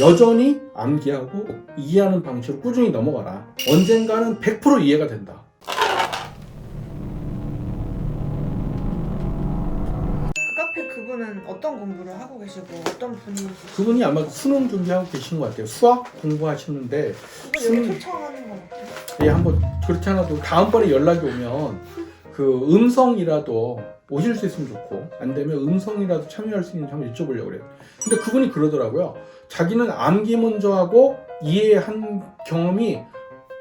여전히 암기하고 이해하는 방식으로 꾸준히 넘어가라. 언젠가는 100% 이해가 된다. 그 카페 그분은 어떤 공부를 하고 계시고 어떤 분이시고 그분이 아마 수능 준비하고 계신 것 같아요. 수학 공부하시는데 그분 여기 초청하는 건 어때요? 예, 한번 그렇지 않아도 다음번에 연락이 오면 그 음성이라도 오실 수 있으면 좋고 안 되면 음성이라도 참여할 수 있는지 한번 여쭤보려고 그래요. 근데 그분이 그러더라고요. 자기는 암기 먼저 하고 이해한 경험이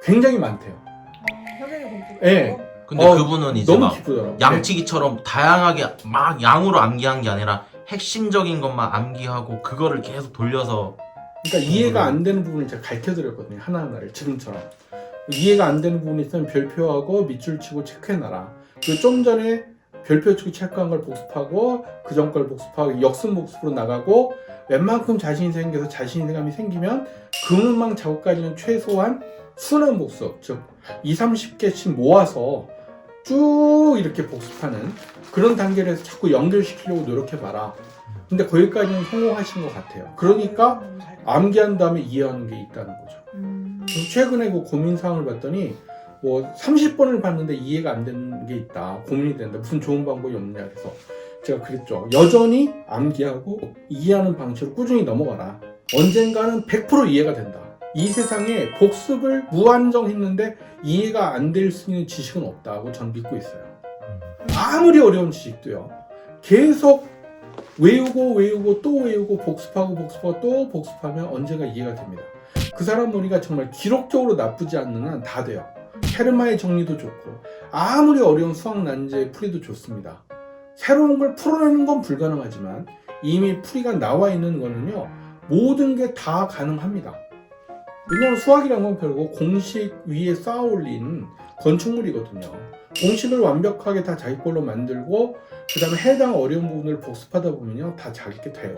굉장히 많대요. 아, 공부 예. 근데 어, 그분은 이제 너무 막 기쁘더라고요. 양치기처럼 다양하게 막 양으로 암기한 게 아니라 핵심적인 것만 암기하고 그거를 계속 돌려서 그러니까 이해가 안 되는 부분을 제가 가르쳐 드렸거든요. 하나하나를 지금처럼. 이해가 안 되는 부분이 있으면 별표하고 밑줄 치고 체크해놔라. 그리고 좀 전에 별표 치고 체크한 걸 복습하고 그 전 걸 복습하고 역순 복습으로 나가고 웬만큼 자신이 생겨서 자신감이 생기면 근음망 작업까지는 최소한 순환 복습 즉 2, 30개씩 모아서 쭉 이렇게 복습하는 그런 단계를 해서 자꾸 연결시키려고 노력해봐라. 근데 거기까지는 성공하신 것 같아요. 그러니까 암기한 다음에 이해하는 게 있다는 거죠. 음. 최근에 그 고민 사항을 봤더니 뭐 30번을 봤는데 이해가 안 되는 게 있다. 고민이 된다. 무슨 좋은 방법이 없냐 그래서 제가 그랬죠. 여전히 암기하고 이해하는 방식으로 꾸준히 넘어가라. 언젠가는 100% 이해가 된다. 이 세상에 복습을 무한정 했는데 이해가 안 될 수 있는 지식은 없다고 전 믿고 있어요. 아무리 어려운 지식도요. 계속 외우고 외우고 또 외우고 복습하고 복습하고 또 복습하면 언젠가 이해가 됩니다. 그 사람 머리가 정말 기록적으로 나쁘지 않는 한 다 돼요. 헤르마의 정리도 좋고 아무리 어려운 수학 난제 풀이도 좋습니다. 새로운 걸 풀어내는 건 불가능하지만 이미 풀이가 나와 있는 거는요 모든 게 다 가능합니다. 왜냐하면 수학이란 건 결국 공식 위에 쌓아 올린 건축물이거든요. 공식을 완벽하게 다 자기 걸로 만들고 그 다음에 해당 어려운 부분을 복습하다 보면요 다 자기 게 돼요.